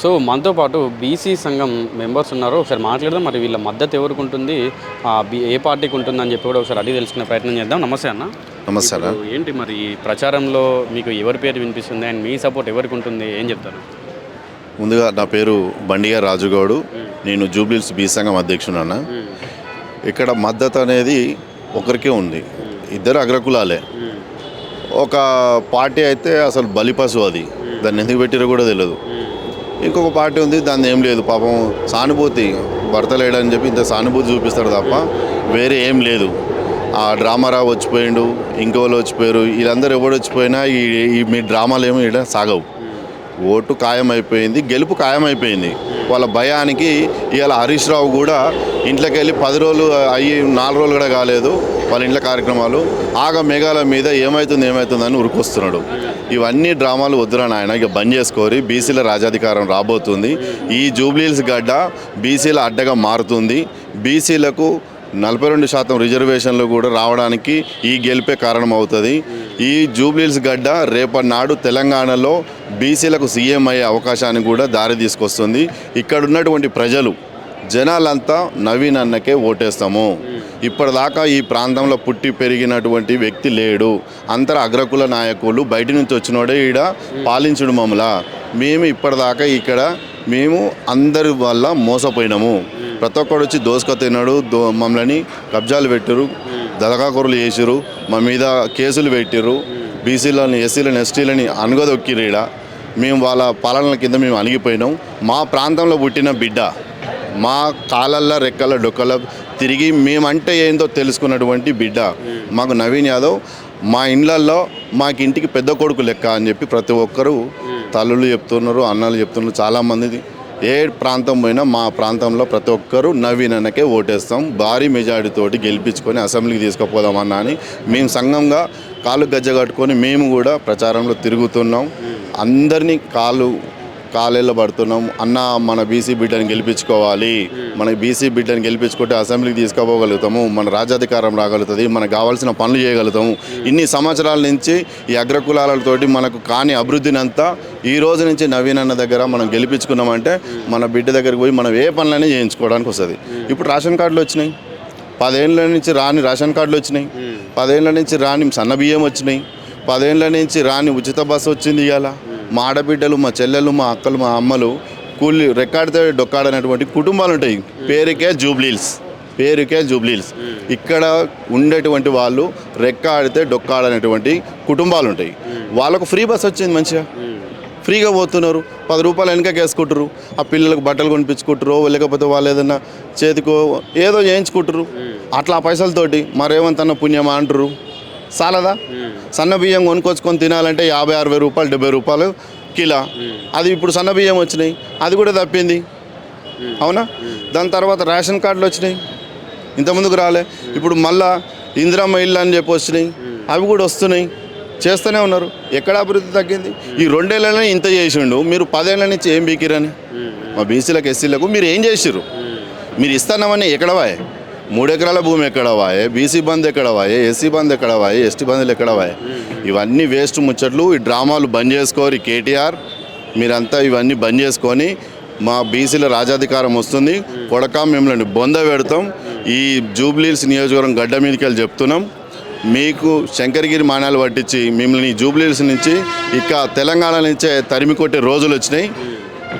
So మనతో పాటు BC సంఘం మెంబర్స్ ఉన్నారు. ఒకసారి మాట్లాడదాం. మరి వీళ్ళ మద్దతు ఎవరికి ఉంటుంది ఏ పార్టీకి ఉంటుంది అని చెప్పి కూడా ఒకసారి అడిగి తెలుసుకునే ప్రయత్నం చేద్దాం. నమస్తే అన్న. నమస్తే అన్న. ఏంటి మరి ఈ ప్రచారంలో మీకు ఎవరి పేరు వినిపిస్తుంది? అండ్ మీ సపోర్ట్ ఎవరికి ఉంటుంది ఏం చెప్తారు? ముందుగా నా పేరు బండిగా రాజుగౌడు. నేను జూబ్లీల్స్ బీ సంఘం అధ్యక్షుడు అన్న. ఇక్కడ మద్దతు అనేది ఒకరికే ఉంది. ఇద్దరు అగ్రకులాలే. ఒక పార్టీ అయితే అసలు బలిపశు అది. దాన్ని ఎందుకు పెట్టిరో కూడా తెలియదు ఇంకొక పార్టీ ఉంది దాన్ని ఏం లేదు పాపం సానుభూతి భర్త లేడని చెప్పి ఇంత సానుభూతి చూపిస్తాడు తప్ప వేరే ఏం లేదు. ఆ డ్రామారావు వచ్చిపోయిండు ఇంకోళ్ళు వచ్చిపోయారు వీళ్ళందరూ ఎవడు వచ్చిపోయినా ఈ ఈ మీ డ్రామాలు ఏమో ఇక్కడ సాగవు. ఓటు ఖాయమైపోయింది గెలుపు ఖాయమైపోయింది. వాళ్ళ భయానికి ఇవాళ హరీష్ రావు కూడా ఇంట్లోకి వెళ్ళి పది రోజులు అయ్యి నాలుగు రోజులు కూడా కాలేదు వాళ్ళ ఇంట్లో కార్యక్రమాలు. ఆగ మేఘాల మీద ఏమవుతుంది ఏమవుతుందని ఉరికొస్తున్నాడు. ఇవన్నీ డ్రామాలు వద్దురా నాయన ఇక బంద్ చేసుకోరి. బీసీల రాజాధికారం రాబోతుంది. ఈ జూబ్లీల్స్ గడ్డ బీసీల అడ్డగా మారుతుంది. బీసీలకు నలభై రెండు శాతం రిజర్వేషన్లు కూడా రావడానికి ఈ గెలిపే కారణం అవుతుంది ఈ జూబ్లీల్స్ గడ్డ రేపటి నాడు తెలంగాణలో బీసీలకు సీఎం అయ్యే అవకాశాన్ని కూడా దారి తీసుకొస్తుంది. ఇక్కడ ఉన్నటువంటి ప్రజలు జనాలంతా నవీన్ అన్నకే ఓటేస్తాము. ఇప్పటిదాకా ఈ ప్రాంతంలో పుట్టి పెరిగినటువంటి వ్యక్తి లేడు. అంతర అగ్రకుల నాయకులు బయట నుంచి వచ్చినోడే ఈడ పాలించుడు మమ్మల. మేము ఇప్పటిదాకా ఇక్కడ మేము అందరి వల్ల మోసపోయినాము. ప్రతి ఒక్కడు వచ్చి దోసుక తిన్నాడు దో మమ్మల్ని కబ్జాలు పెట్టారు దళకాకూరలు చేసిరు మా మీద కేసులు పెట్టిర్రు బీసీలని ఎస్సీలని ఎస్టీలని అనగదొక్కిరు ఈడ. మేము వాళ్ళ పాలనల కింద మేము అణిగిపోయినాం. మా ప్రాంతంలో పుట్టిన బిడ్డ మా కాలల్లో రెక్కల డొక్కల తిరిగి మేమంటే ఏందో తెలుసుకున్నటువంటి బిడ్డ మాకు నవీన్ యాదవ్. మా ఇండ్లల్లో మాకు ఇంటికి పెద్ద కొడుకు లెక్క అని చెప్పి ప్రతి ఒక్కరూ తల్లులు చెప్తున్నారు అన్నలు చెప్తున్నారు చాలామంది ఏ ప్రాంతం పోయినా మా ప్రాంతంలో ప్రతి ఒక్కరూ నవీన్ అన్నకే ఓటేస్తాం. భారీ మెజారిటీతోటి గెలిపించుకొని అసెంబ్లీకి తీసుకుపోదామన్నా అని మేము సంఘంగా కాలు గజ్జ కట్టుకొని మేము కూడా ప్రచారంలో తిరుగుతున్నాం. అందరినీ కాలు కాలేళ్ళ పడుతున్నాం. అన్న మన బీసీ బిడ్డని గెలిపించుకోవాలి. మన బీసీ బిడ్డని గెలిపించుకుంటే అసెంబ్లీకి తీసుకుపోగలుగుతాము. మన రాజ్యాధికారం రాగలుగుతుంది. మనకు కావాల్సిన పనులు చేయగలుగుతాము. ఇన్ని సంవత్సరాల నుంచి ఈ అగ్రకులాలతోటి మనకు కాని అభివృద్ధిని అంతా ఈ రోజు నుంచి నవీన్ అన్న దగ్గర మనం గెలిపించుకున్నామంటే మన బిడ్డ దగ్గరికి పోయి మనం ఏ పనులైనా చేయించుకోవడానికి వస్తుంది. ఇప్పుడు రేషన్ కార్డులు వచ్చినాయి. పదేళ్ళ నుంచి రాని రేషన్ కార్డులు వచ్చినాయి. పదేళ్ళ నుంచి రాని సన్న బియ్యం వచ్చినాయి. పదేళ్ళ నుంచి రాని ఉచిత బస్సు వచ్చింది ఇవాళ. మా ఆడబిడ్డలు మా చెల్లెలు మా అక్కలు మా అమ్మలు కూలి రెక్కాడితే డొక్కాడనటువంటి కుటుంబాలు ఉంటాయి. పేరుకే జూబ్లీల్స్. పేరుకే జూబ్లీల్స్. ఇక్కడ ఉండేటువంటి వాళ్ళు రెక్కాడితే డొక్కాడనటువంటి కుటుంబాలు ఉంటాయి. వాళ్ళకు ఫ్రీ బస్ వచ్చింది మంచిగా. ఫ్రీగా పోతున్నారు. పది రూపాయలు వెనకకి వేసుకుంటారు ఆ పిల్లలకు బట్టలు కొనిపించుకుంటారు లేకపోతే వాళ్ళు ఏదైనా చేతికో ఏదో చేయించుకుంటారు అట్లా ఆ పైసలతోటి మరేమంతన్నా పుణ్యమా అంటారు చాలదా సన్న బియ్యం కొనుక్కొచ్చుకొని తినాలంటే యాభై అరవై రూపాయలు డెబ్బై రూపాయలు కిలో. అది ఇప్పుడు సన్న బియ్యం వచ్చినాయి. అది కూడా తప్పింది. అవునా? దాని తర్వాత రేషన్ కార్డులు వచ్చినాయి. ఇంతకుముందుకు రాలే. ఇప్పుడు మళ్ళా ఇందిరమ్మ ఇల్లు అని చెప్పి వచ్చినాయి. అవి కూడా వస్తున్నాయి. చేస్తూనే ఉన్నారు. ఎక్కడ అభివృద్ధి తగ్గింది? ఈ రెండేళ్ళనే ఇంత చేసిండు. మీరు పదేళ్ళ నుంచి ఏం బీకిరని? మా బీసీలకు ఎస్సీలకు మీరు ఏం చేసిర్రు? మీరు ఇస్తానమని ఎక్కడ వాయే? మూడు ఎకరాల భూమి ఎక్కడ వాయే బీసీ బంద్ ఎక్కడ వాయే ఎస్సీ బంద్ ఎక్కడ వాయే ఎస్టీ బంద్లు ఎక్కడ వాయే ఇవన్నీ వేస్ట్ ముచ్చట్లు ఈ డ్రామాలు బంద్ చేసుకోరు కేటీఆర్. మీరంతా ఇవన్నీ బంద్ చేసుకొని మా బీసీల రాజాధికారం వస్తుంది. కొడక మిమ్మల్ని బొంద పెడతాం. ఈ జూబ్లీల్స్ నియోజకవర్గం గడ్డ మీదకి వెళ్ళి చెప్తున్నాం. మీకు శంకరగిరి మానాలు పట్టించి మిమ్మల్ని జూబ్లీల్స్ నుంచి ఇక తెలంగాణ నుంచే తరిమి కొట్టే రోజులు వచ్చినాయి.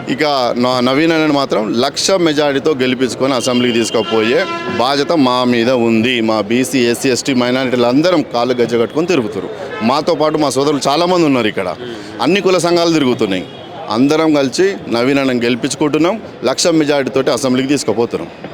ఇక నా- నవీన్ అని మాత్రం లక్ష మెజారిటీతో గెలిపించుకొని అసెంబ్లీకి తీసుకుపోయే బాధ్యత మా మీద ఉంది. మా బీసీ ఎస్సీ ఎస్టీ మైనారిటీలు అందరం కాళ్ళు గజ్జ కట్టుకొని తిరుగుతారు మాతో పాటు మా సోదరులు చాలామంది ఉన్నారు ఇక్కడ. అన్ని కుల సంఘాలు తిరుగుతున్నాయి. అందరం కలిసి నవీన్ అన్నని గెలిపించుకుంటున్నాం. లక్ష మెజారిటీతో అసెంబ్లీకి తీసుకుపోతున్నాం.